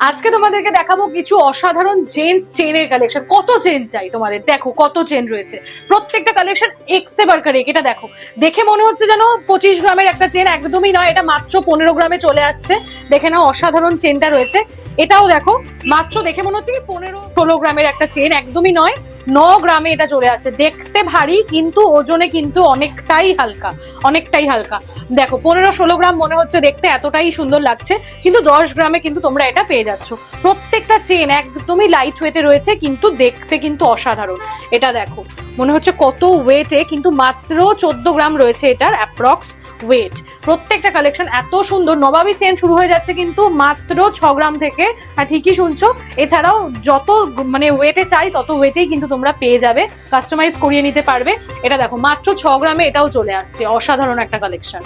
আজকে তোমাদেরকে দেখাবো কিছু অসাধারণ জেন্টস চেনের কালেকশন কত চেন চাই তোমাদের? দেখো, কত চেন রয়েছে। প্রত্যেকটা কালেকশন এক্সে বার্কার এটা দেখো। দেখে মনে হচ্ছে যেন পঁচিশ গ্রামের একটা চেন একদমই নয়, এটা মাত্র পনেরো গ্রামে চলে আসছে। দেখে নাও, অসাধারণ চেনটা রয়েছে। এটাও দেখো, মাত্র দেখে মনে হচ্ছে কি পনেরো, ষোলো গ্রামের একটা চেন একদমই নয়। ন গ্রামে এটা চলে আসছে দেখতে ভারী, কিন্তু ওজনে কিন্তু অনেকটাই হালকা অনেকটাই হালকা। দেখো, পনেরো ষোলো গ্রাম মনে হচ্ছে দেখতে এতটাই সুন্দর লাগছে, কিন্তু দশ গ্রামে কিন্তু তোমরা এটা পেয়ে যাচ্ছ। প্রত্যেকটা চেন একদমই লাইট ওয়েটে রয়েছে, কিন্তু দেখতে কিন্তু অসাধারণ। এটা দেখো, মনে হচ্ছে কত ওয়েটে কিন্তু মাত্র চোদ্দ গ্রাম রয়েছে এটার অ্যাপ্রক্স ওয়েট প্রত্যেকটা কালেকশন এত সুন্দর। নবাবী চেন শুরু হয়ে যাচ্ছে কিন্তু মাত্র ছ গ্রাম থেকে। হ্যাঁ ঠিকই শুনছো, এছাড়াও যত মানে ওয়েটে চাই, তত ওয়েটেই কিন্তু তোমরা পেয়ে যাবে। কাস্টমাইজ করিয়ে নিতে পারবে। এটা দেখো, মাত্র ছ গ্রামে এটাও চলে আসছে। অসাধারণ একটা কালেকশন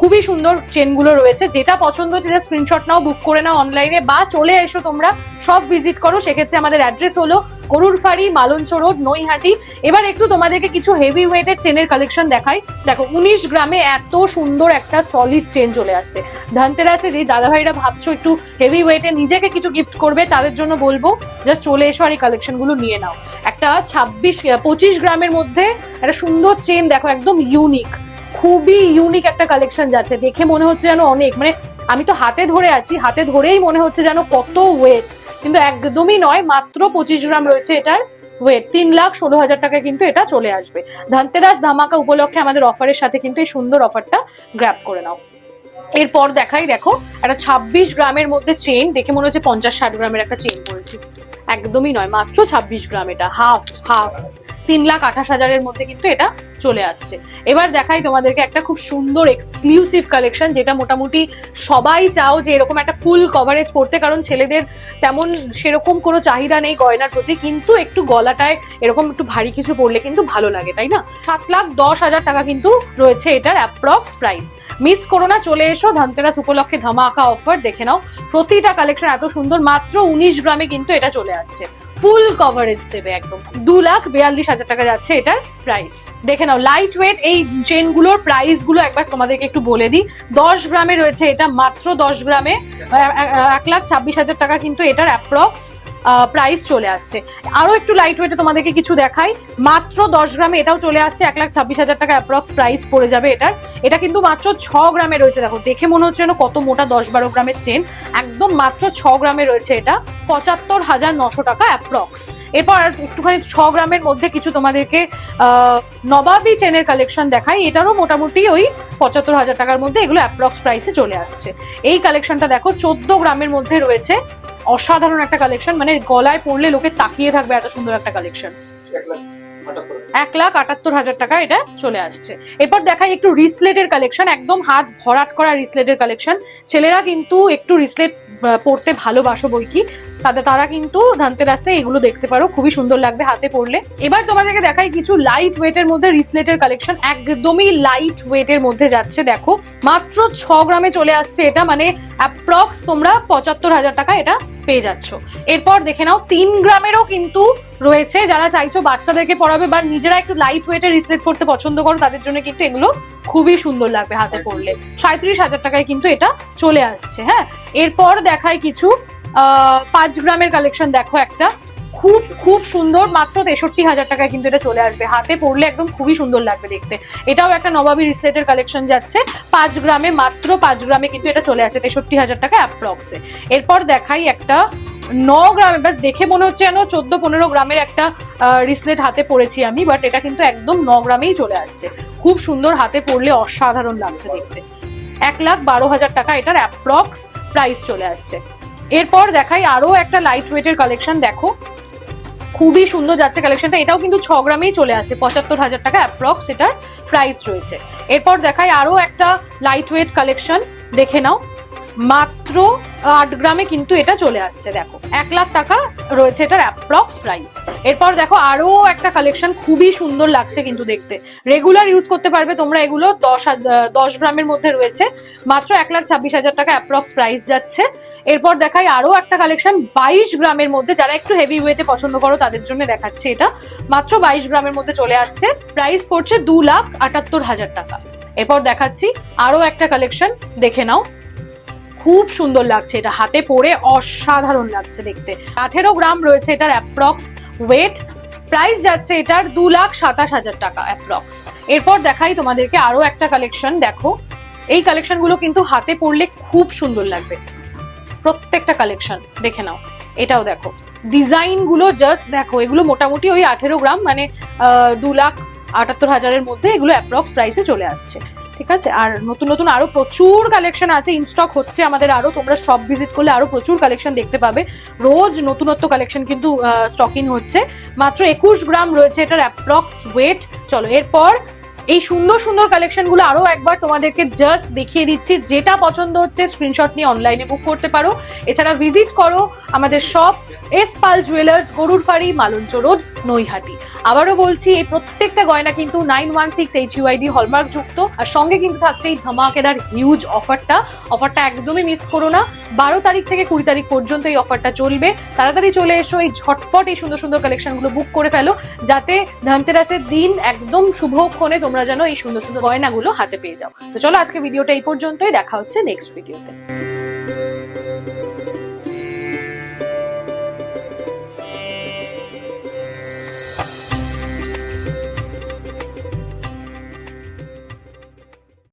খুবই সুন্দর চেনগুলো রয়েছে। যেটা পছন্দ হচ্ছে স্ক্রিনশট নাও বুক করে নাও অনলাইনে বা চলে এসো তোমরা সব ভিজিট করো। সেক্ষেত্রে আমাদের অ্যাড্রেস হলো গরুর ফাড়ি মালঞ্চ রোড নৈহাটি। এবার একটু তোমাদেরকে কিছু হেভি ওয়েটের চেনের কালেকশন দেখাই। দেখো, উনিশ গ্রামে এত সুন্দর একটা সলিড চেন চলে আসছে। ধানতেরাসে যে দাদা ভাইরা ভাবছ একটু হেভি ওয়েটে নিজেকে কিছু গিফট করবে, তাদের জন্য বলব জাস্ট চলে এসো আর এই কালেকশনগুলো নিয়ে নাও। একটা ছাব্বিশ, পঁচিশ গ্রামের মধ্যে একটা সুন্দর চেন দেখো, একদম ইউনিক খুবই ইউনিক একটা কালেকশন যাচ্ছে। দেখে মনে হচ্ছে যেন অনেক। মানে আমি তো হাতে ধরে আছি, হাতে ধরেই মনে হচ্ছে যেন কত ওয়েট কিন্তু একদমই নয়, মাত্র পঁচিশ গ্রাম রয়েছে এটার ওয়েট তিন লাখ ষোলো হাজার টাকায় কিন্তু এটা চলে আসবে। ধনতেরাস ধামাকা উপলক্ষে আমাদের অফারের সাথে কিন্তু এই সুন্দর অফারটা গ্র্যাব করে নাও। এরপর দেখাই, দেখো, একটা ছাব্বিশ গ্রামের মধ্যে চেন দেখে মনে হচ্ছে পঞ্চাশ ষাট গ্রামের একটা চেন পড়েছি একদমই নয়, মাত্র ছাব্বিশ গ্রাম এটা। হাফ হাফ তিন লাখ আঠাশ হাজারের মধ্যে কিন্তু এটা চলে আসছে। এবার দেখাই তোমাদেরকে একটা খুব সুন্দর এক্সক্লুসিভ কালেকশন যেটা মোটামুটি সবাই চাও যে এরকম একটা ফুল কভারেজ পড়তে, কারণ ছেলেদের তেমন সেরকম কোনো চাহিদা নেই গয়নার প্রতি, কিন্তু একটু গলাটায় এরকম একটু ভারী কিছু পড়লে কিন্তু ভালো লাগে, তাই না? সাত লাখ দশ হাজার টাকা কিন্তু রয়েছে এটার অ্যাপ্রক্স প্রাইস মিস করো না, চলে এসো ধনতেরাস উপলক্ষে ধামাকা অফার দেখে নাও। প্রতিটা কালেকশন এত সুন্দর, মাত্র উনিশ গ্রামে কিন্তু এটা চলে আসছে। ফুল কভারেজ দেবে একদম। দু লাখ বিয়াল্লিশ হাজার টাকা যাচ্ছে এটার প্রাইস দেখে নাও লাইট ওয়েট এই চেনগুলোর প্রাইসগুলো একবার তোমাদেরকে একটু বলে দিই। দশ গ্রামে রয়েছে এটা, মাত্র দশ গ্রামে। এক লাখ ছাব্বিশ হাজার টাকা কিন্তু এটার অ্যাপ্রক্স প্রাইস চলে আসছে। আরও একটু লাইট ওয়েটে তোমাদেরকে কিছু দেখাই। মাত্র দশ গ্রামে এটাও চলে আসছে, এক লাখ ছাব্বিশ হাজার টাকা অ্যাপ্রক্স প্রাইস পড়ে যাবে এটার। এটা কিন্তু মাত্র ছ গ্রামে রয়েছে। দেখো, দেখে মনে হচ্ছে যেন কত মোটা দশ বারো গ্রামের চেন একদম মাত্র ছ গ্রামে রয়েছে এটা। পঁচাত্তর হাজার নশো টাকা অ্যাপ্রক্স এরপর একটুখানি ছ গ্রামের মধ্যে কিছু তোমাদেরকে নবাবী চেনের কালেকশন দেখাই। এটারও মোটামুটি ওই পঁচাত্তর হাজার টাকার মধ্যে এগুলো অ্যাপ্রক্স প্রাইসে চলে আসছে। এই কালেকশনটা দেখো, চোদ্দ গ্রামের মধ্যে রয়েছে। অসাধারণ একটা কালেকশন মানে গলায় পড়লে লোকে তাকিয়ে থাকবে এত সুন্দর একটা কালেকশন এক লাখ আটাত্তর হাজার টাকা এটা চলে আসছে। এরপর দেখাই একটু রিসলেটের কালেকশন একদম হাত ভরাট করা রিসলেটের কালেকশন ছেলেরা কিন্তু একটু রিসলেট পড়তে ভালোবাসো বই কি? তাদের তারা কিন্তু ধানতেরাসে এগুলো দেখতে পারো, খুবই সুন্দর লাগবে হাতে পড়লে। এবার তোমাদেরকে দেখাই কিছু লাইট ওয়েটের মধ্যে রিসলেটের কালেকশন একদমই লাইট ওয়েটের মধ্যে যাচ্ছে, দেখো। মাত্র ছ গ্রামে চলে আসছে এটা মানে অ্যাপ্রক্স তোমরা পঁচাত্তর হাজার টাকা এটা পেয়ে যাচ্ছ। এরপর দেখে নাও, তিন গ্রামেরও কিন্তু রয়েছে, যারা চাইছো বাচ্চাদেরকে পড়াবে বা নিজেরা একটু লাইট ওয়েটের রিসলেট করতে পছন্দ করো, তাদের জন্য কিন্তু এগুলো খুবই সুন্দর লাগবে হাতে পড়লে। সাঁত্রিশ হাজার টাকায় কিন্তু এটা চলে আসছে হ্যাঁ। এরপর দেখায় কিছু পাঁচ গ্রামের কালেকশন দেখো একটা। খুব খুব সুন্দর, মাত্র তেষট্টি হাজার টাকায় কিন্তু এটা চলে আসবে। হাতে পড়লে একদম খুবই সুন্দর লাগবে দেখতে। এটাও একটা নবাবী রিসলেটের কালেকশন যাচ্ছে। পাঁচ গ্রামে, মাত্র পাঁচ গ্রামে কিন্তু এটা চলে আসে, তেষট্টি হাজার টাকা অ্যাপ্রক্সে এরপর দেখাই একটা ন গ্রামে বাস দেখে মনে হচ্ছে যেন চোদ্দ, পনেরো গ্রামের একটা রিসলেট হাতে পড়েছি আমি বাট এটা কিন্তু একদম ন গ্রামেই চলে আসছে। খুব সুন্দর হাতে পড়লে অসাধারণ লাগছে দেখতে। এক লাখ বারো হাজার টাকা এটার অ্যাপ্রক্স প্রাইস চলে আসছে। এরপর দেখাই আরও একটা লাইট ওয়েটের কালেকশন দেখো। খুবই সুন্দর যাচ্ছে কালেকশনটা এটাও কিন্তু ছ গ্রামেই চলে আসে, পঁচাত্তর হাজার টাকা অ্যাপ্রক্স এটার প্রাইস রয়েছে। এরপর দেখাই আরও একটা লাইট ওয়েট কালেকশন দেখে নাও। মাত্র আট গ্রামে কিন্তু এটা চলে আসছে, দেখো। এক লাখ টাকা রয়েছে এটার অ্যাপ্রক্স প্রাইস এরপর দেখো আরও একটা কালেকশন খুবই সুন্দর লাগছে কিন্তু দেখতে। রেগুলার ইউজ করতে পারবে তোমরা এগুলো, দশ দশ গ্রামের মধ্যে রয়েছে। মাত্র এক লাখ ছাব্বিশ হাজার টাকা অ্যাপ্রক্স প্রাইস যাচ্ছে। এরপর দেখাই আরও একটা কালেকশন বাইশ গ্রামের মধ্যে, যারা একটু হেভি ওয়েতে পছন্দ করো, তাদের জন্য দেখাচ্ছে এটা। মাত্র বাইশ গ্রামের মধ্যে চলে আসছে। প্রাইস পড়ছে দু লাখ আটাত্তর হাজার টাকা। এরপর দেখাচ্ছি আরও একটা কালেকশন দেখে নাও। খুব সুন্দর লাগছে এটা হাতে পরে, অসাধারণ লাগছে দেখতে। আঠেরো গ্রাম রয়েছে এটার অ্যাপ্রক্স ওয়েট প্রাইস যাচ্ছে এটার দু লাখ সাতাশ হাজার টাকা অ্যাপ্রক্স এরপর দেখাই তোমাদেরকে আরও একটা কালেকশন দেখো। এই কালেকশনগুলো কিন্তু হাতে পরলে খুব সুন্দর লাগবে। প্রত্যেকটা কালেকশন দেখে নাও। এটাও দেখো। ডিজাইনগুলো জাস্ট দেখো, এগুলো মোটামুটি ওই আঠেরো গ্রাম মানে দু লাখ আটাত্তর হাজারের মধ্যে এগুলো অ্যাপ্রক্স প্রাইসে চলে আসছে। ঠিক আছে? আর নতুন নতুন আরও প্রচুর কালেকশন আছে ইনস্টক হচ্ছে আমাদের আরও। তোমরা সব ভিজিট করলে আরও প্রচুর কালেকশন দেখতে পাবে। রোজ নতুনত্ব কালেকশন কিন্তু স্টকিং হচ্ছে। মাত্র একুশ গ্রাম রয়েছে এটার অ্যাপ্রক্স ওয়েট চলো, এরপর এই সুন্দর সুন্দর কালেকশনগুলো আরও একবার তোমাদেরকে জাস্ট দেখিয়ে দিচ্ছি। যেটা পছন্দ হচ্ছে স্ক্রিনশট নিয়ে অনলাইনে বুক করতে পারো। এছাড়া ভিজিট করো আমাদের শপ এস পাল জুয়েলার্স গরুর ফাড়ি মালঞ্চ রোড, নৈহাটি। আবারও বলছি, এই প্রত্যেকটা গয়না কিন্তু nine one six H UID hallmark যুক্ত। আর সঙ্গে কিন্তু থাকছে এই ধামাকেদার হিউজ অফারটা অফারটা একদমই মিস করো না। বারো তারিখ থেকে কুড়ি তারিখ পর্যন্ত এই অফারটা চলবে। তাড়াতাড়ি চলে এসো, এই ঝটপট এই সুন্দর সুন্দর কালেকশনগুলো বুক করে ফেলো। যাতে ধনতেরাসের দিন একদম শুভক্ষণে তোমরা যেন এই সুন্দর সুন্দর গয়নাগুলো হাতে পেয়ে যাও। তো চলো আজকে ভিডিওটা এই পর্যন্তই, দেখা হচ্ছে নেক্সট ভিডিওতে